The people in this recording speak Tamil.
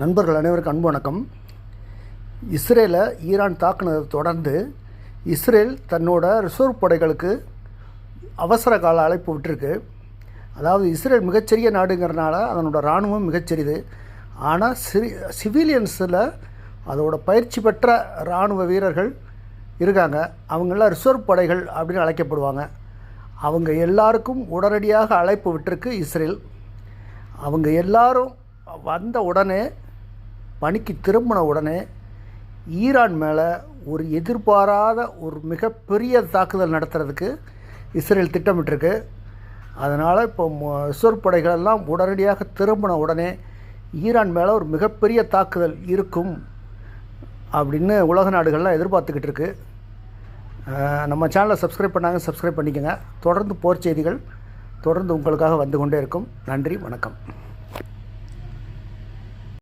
நண்பர்கள் அனைவருக்கும் அன்பு வணக்கம். இஸ்ரேலை ஈரான் தாக்குனதை தொடர்ந்து இஸ்ரேல் தன்னோட ரிசர்வ் படைகளுக்கு அவசர கால அழைப்பு விட்டிருக்கு. அதாவது இஸ்ரேல் மிகச்சிறிய நாடுங்கிறனால அதனோட இராணுவம் மிகச்சிறிது ஆனால் சிறி சிவிலியன்ஸில் அதோட பயிற்சி பெற்ற இராணுவ வீரர்கள் இருக்காங்க. அவங்களாம் ரிசர்வ் படைகள் அப்படின்னு அழைக்கப்படுவாங்க. அவங்க எல்லாருக்கும் உடனடியாக அழைப்பு விட்டிருக்கு இஸ்ரேல். அவங்க எல்லாரும் வந்த உடனே பணிக்கு திரும்பின உடனே ஈரான் மேலே ஒரு எதிர்பாராத ஒரு மிகப்பெரிய தாக்குதல் நடத்துறதுக்கு இஸ்ரேல் திட்டமிட்டிருக்கு. அதனால் இப்போ இஸ்ரோல் படைகளெல்லாம் உடனடியாக திரும்பின உடனே ஈரான் மேலே ஒரு மிகப்பெரிய தாக்குதல் இருக்கும் அப்படின்னு உலக நாடுகள்லாம் எதிர்பார்த்துக்கிட்டு இருக்கு. நம்ம சேனலை சப்ஸ்கிரைப் பண்ணாங்க சப்ஸ்கிரைப் பண்ணிக்கோங்க. தொடர்ந்து போர் செய்திகள் தொடர்ந்து உங்களுக்காக வந்து கொண்டே இருக்கும். நன்றி வணக்கம்.